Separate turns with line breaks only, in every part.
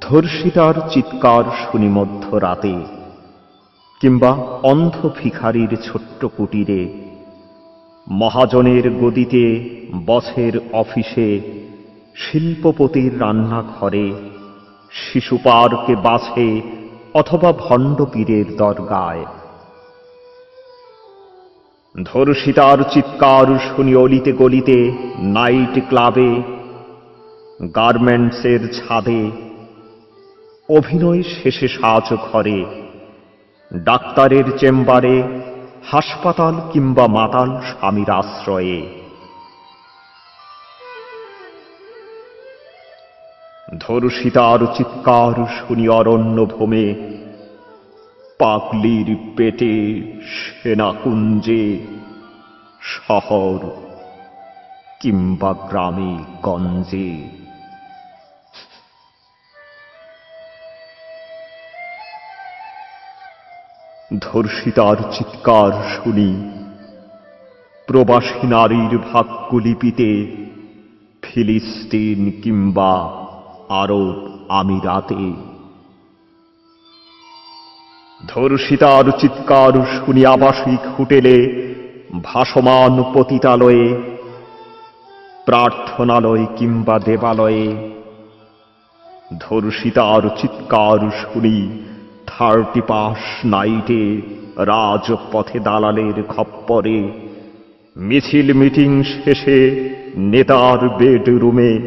ধর্ষিতার চিৎকার শুনি মধ্য রাতে কিংবা অন্ধ ভিখারির ছোট্ট কুটিরে। মহাজনের গদিতে বছের অফিসে, শিল্পপতির রান্নাঘরে শিশু পার্কে বাসে, অথবা ভণ্ডপীরের দরগায়। ধর্ষিতার চিৎকার শুনি অলিতে গলিতে, নাইট ক্লাবে, গার্মেন্টসের ছাদে অভিনয় শেষে সাজ ঘরে, ডাক্তারের চেম্বারে, হাসপাতাল কিংবা মাতাল স্বামীর আশ্রয়ে। ধর্ষিতার চিৎকার শুনি অরণ্য ভূমে, পাগলির পেটে সেনাকুঞ্জে শহর কিংবা গ্রামে গঞ্জে। ধর্ষিতার চিৎকার শুনি। প্রবাসী নারীর ভাগ্যলিপিতে ফিলিস্তিন কিংবা আরব আমিরাতে। ধর্ষিতার চিৎকার শুনি আবাসিক হোটেলে, ভাসমান পতিতালয়ে, প্রার্থনালয় কিংবা দেবালয়ে। ধর্ষিতার চিৎকার শুনি থার্টি পাস নাইটে রাজপথে দালালের খপ্পরে। মিছিল মিটিং শেষে নেতার বেডরুমে।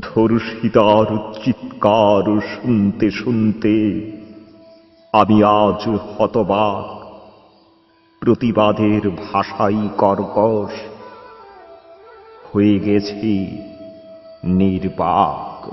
ধর্ষিতার চিৎকার শুনতে শুনতে আমি আজ হতবাক। প্রতিবাদের ভাষাই কর্কশ। হয়ে গেছি নির্বাক।